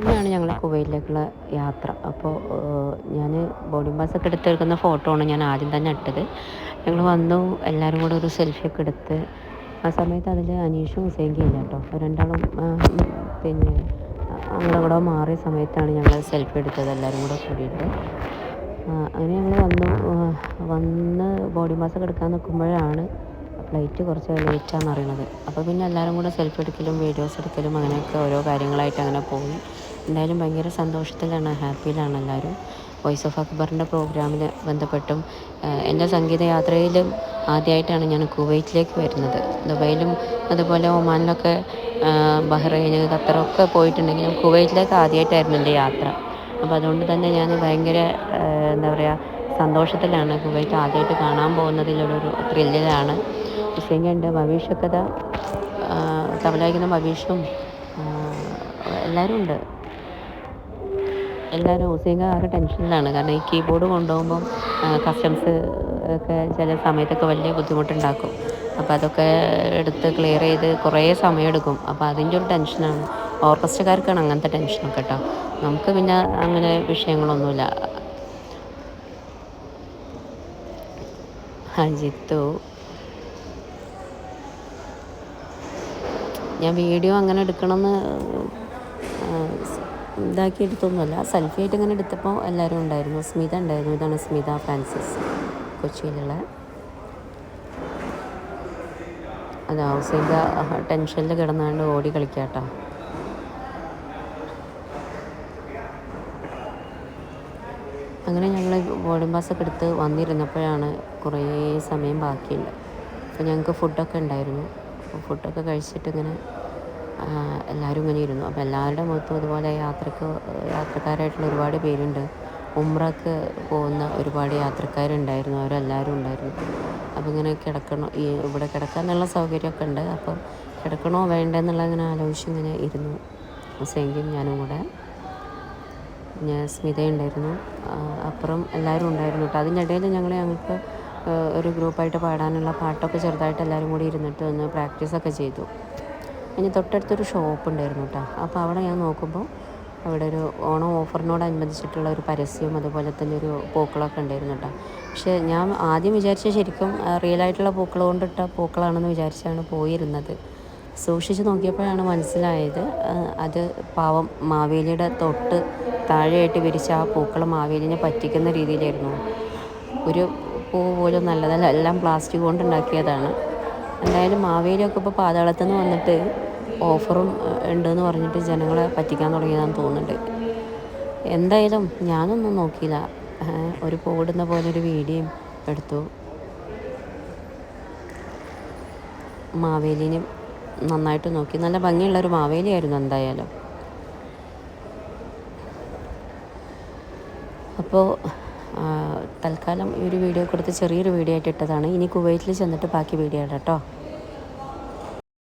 ഇന്നാണ് ഞങ്ങൾ കുവൈറ്റിലേക്കുള്ള യാത്ര. അപ്പോൾ ഞാൻ ബോർഡിംഗ് പാസ്സൊക്കെ എടുത്തെടുക്കുന്ന ഫോട്ടോ ആണ് ഞാൻ ആദ്യം തന്നെ ഇട്ടത്. ഞങ്ങൾ വന്നു എല്ലാവരും കൂടെ ഒരു സെൽഫിയൊക്കെ എടുത്ത്. ആ സമയത്ത് അതിൽ അനീഷും ഹുസൈന്റെ ഇല്ല കേട്ടോ. രണ്ടാളും പിന്നെ കൂടെ മാറിയ സമയത്താണ് ഞങ്ങൾ സെൽഫി എടുത്തത് എല്ലാവരും കൂടെ കൂടിയിട്ട്. അങ്ങനെ ഞങ്ങൾ വന്നു വന്ന് ബോഡി മാസൊക്കെ എടുക്കാൻ നിൽക്കുമ്പോഴാണ് ഫ്ലൈറ്റ് കുറച്ച് ലേറ്റാണെന്ന് അറിയണത് അപ്പോൾ പിന്നെ എല്ലാവരും കൂടെ സെൽഫി എടുക്കലും വീഡിയോസ് എടുക്കലും അങ്ങനെയൊക്കെ ഓരോ കാര്യങ്ങളായിട്ട് അങ്ങനെ പോയി. എന്തായാലും ഭയങ്കര സന്തോഷത്തിലാണ് ഹാപ്പിയിലാണ് എല്ലാവരും. വോയിസ് ഓഫ് അക്ബറിന്റെ പ്രോഗ്രാമിൽ ബന്ധപ്പെട്ടും എന്റെ സംഗീതയാത്രയിലും ആദ്യമായിട്ടാണ് ഞാൻ കുവൈറ്റിലേക്ക് വരുന്നത്. ദുബൈയിലും അതുപോലെ ഒമാനിലൊക്കെ ബഹ്റൈൻ ഖത്തറൊക്കെ പോയിട്ടുണ്ടെങ്കിലും കുവൈറ്റിലേക്ക് ആദ്യമായിട്ടായിരുന്നു എന്റെ യാത്ര. അപ്പോൾ അതുകൊണ്ട് തന്നെ ഞാൻ ഭയങ്കര എന്താ പറയുക സന്തോഷത്തിലാണ് കുവൈറ്റ് ആദ്യമായിട്ട് കാണാൻ പോകുന്നതിലൊരു ത്രില്ലിലാണ് ഹുസൈനുണ്ട് എന്റെ ഭവിഷ്യക്കഥ തബലായിക്കുന്ന ഭവീഷും എല്ലാവരും ഉണ്ട്. എല്ലാവരും ഉസിയൊക്കെ ആ ഒരു ടെൻഷനിലാണ്. കാരണം ഈ കീബോർഡ് കൊണ്ടുപോകുമ്പം കസ്റ്റംസ് ഒക്കെ ചില സമയത്തൊക്കെ വലിയ ബുദ്ധിമുട്ടുണ്ടാക്കും. അപ്പോൾ അതൊക്കെ എടുത്ത് ക്ലിയർ ചെയ്ത് കുറേ സമയമെടുക്കും. അപ്പോൾ അതിന്റെ ഒരു ടെൻഷനാണ്. ഓർക്കസ്ട്രക്കാർക്കാണ് അങ്ങനത്തെ ടെൻഷനൊക്കെ കേട്ടോ നമുക്ക് പിന്നെ അങ്ങനെ വിഷയങ്ങളൊന്നുമില്ല. അജിത്തു. ഞാൻ വീഡിയോ അങ്ങനെ എടുക്കണമെന്ന് ഇതാക്കി എടുത്തൊന്നുമല്ല സെൽഫി ആയിട്ട് ഇങ്ങനെ എടുത്തപ്പോൾ എല്ലാവരും ഉണ്ടായിരുന്നു. സ്മിത ഉണ്ടായിരുന്നു. ഇതാണ് സ്മിത ഫ്രാൻസിസ്. കൊച്ചിയിലുള്ള അത് ഹൗസിന്റെ ടെൻഷനിൽ കിടന്നാണ്ട് ഓടി കളിക്കാട്ടോ. അങ്ങനെ ഞങ്ങൾ ബോർഡിംഗ് പാസ്സൊക്കെ എടുത്ത് വന്നിരുന്നപ്പോഴാണ് കുറേ സമയം ബാക്കിയുണ്ട്. അപ്പോൾ ഞങ്ങൾക്ക് ഫുഡൊക്കെ ഉണ്ടായിരുന്നു. അപ്പോൾ ഫുഡൊക്കെ കഴിച്ചിട്ട് ഇങ്ങനെ എല്ലാവരും ഇങ്ങനെ ഇരുന്നു. അപ്പോൾ എല്ലാവരുടെ മുഖത്തും ഇതുപോലെ യാത്രയ്ക്ക് യാത്രക്കാരായിട്ടുള്ള ഒരുപാട് പേരുണ്ട്. ഉമ്രക്ക് പോകുന്ന ഒരുപാട് യാത്രക്കാരുണ്ടായിരുന്നു. അവരെല്ലാവരും ഉണ്ടായിരുന്നു. അപ്പോൾ ഇങ്ങനെ കിടക്കണോ? ഈ ഇവിടെ കിടക്കാനുള്ള സൗകര്യമൊക്കെ ഉണ്ട്. അപ്പോൾ കിടക്കണോ വേണ്ടെന്നുള്ള ഇങ്ങനെ ആലോചിച്ച് ഇങ്ങനെ ഇരുന്നു. ഹുസൈൻക്കും ഞാനും കൂടെ. ഞാൻ സ്മിത ഉണ്ടായിരുന്നു. അപ്പുറം എല്ലാവരും ഉണ്ടായിരുന്നു കേട്ടോ. അതിനിടയിൽ ഞങ്ങൾ ഞങ്ങൾക്ക് ഒരു ഗ്രൂപ്പായിട്ട് പാടാനുള്ള പാട്ടൊക്കെ ചെറുതായിട്ട് എല്ലാവരും കൂടി ഇരുന്നിട്ട് ഒന്ന് പ്രാക്ടീസൊക്കെ ചെയ്തു. ഇനി തൊട്ടടുത്തൊരു ഷോപ്പ് ഉണ്ടായിരുന്നു കേട്ടോ അപ്പോൾ അവിടെ ഞാൻ നോക്കുമ്പോൾ അവിടെ ഒരു ഓണം ഓഫറിനോടനുബന്ധിച്ചിട്ടുള്ള ഒരു പരസ്യവും അതുപോലെ തന്നെ ഒരു പൂക്കളൊക്കെ ഉണ്ടായിരുന്നു കേട്ടോ പക്ഷേ ഞാൻ ആദ്യം വിചാരിച്ച ശരിക്കും റിയൽ ആയിട്ടുള്ള പൂക്കൾ കൊണ്ടിട്ട പൂക്കളാണെന്ന് വിചാരിച്ചാണ് പോയിരുന്നത്. സൂക്ഷിച്ച് നോക്കിയപ്പോഴാണ് മനസ്സിലായത് അത് പാവം മാവേലിയുടെ തൊട്ട് താഴെയായിട്ട് വിരിച്ച ആ പൂക്കൾ മാവേലിനെ പറ്റിക്കുന്ന രീതിയിലായിരുന്നു. ഒരു പൂ പോലും നല്ലതല്ല എല്ലാം പ്ലാസ്റ്റിക് കൊണ്ട് ഉണ്ടാക്കിയതാണ്. എന്തായാലും മാവേലിയൊക്കെ ഇപ്പോൾ പാതാളത്തിൽ നിന്ന് വന്നിട്ട് ഓഫറും ഉണ്ട് ഉണ്ടെന്ന് പറഞ്ഞിട്ട് ജനങ്ങളെ പറ്റിക്കാൻ തുടങ്ങിയതാണെന്ന് തോന്നുന്നുണ്ട്. എന്തായാലും ഞാനൊന്നും നോക്കിയില്ല. ഒരു പോടുന്ന പോലെ ഒരു വീഡിയോ എടുത്തു. മാവേലിനെ നന്നായിട്ട് നോക്കി. നല്ല ഭംഗിയുള്ള ഒരു മാവേലിയായിരുന്നു എന്തായാലും. അപ്പോൾ തൽക്കാലം ഈ ഒരു വീഡിയോ കൊടുത്ത് ചെറിയൊരു വീഡിയോ ആയിട്ട് ഇട്ടതാണ്. ഇനി കുവൈറ്റിൽ ചെന്നിട്ട് ബാക്കി വീഡിയോ ഇടാം കേട്ടോ.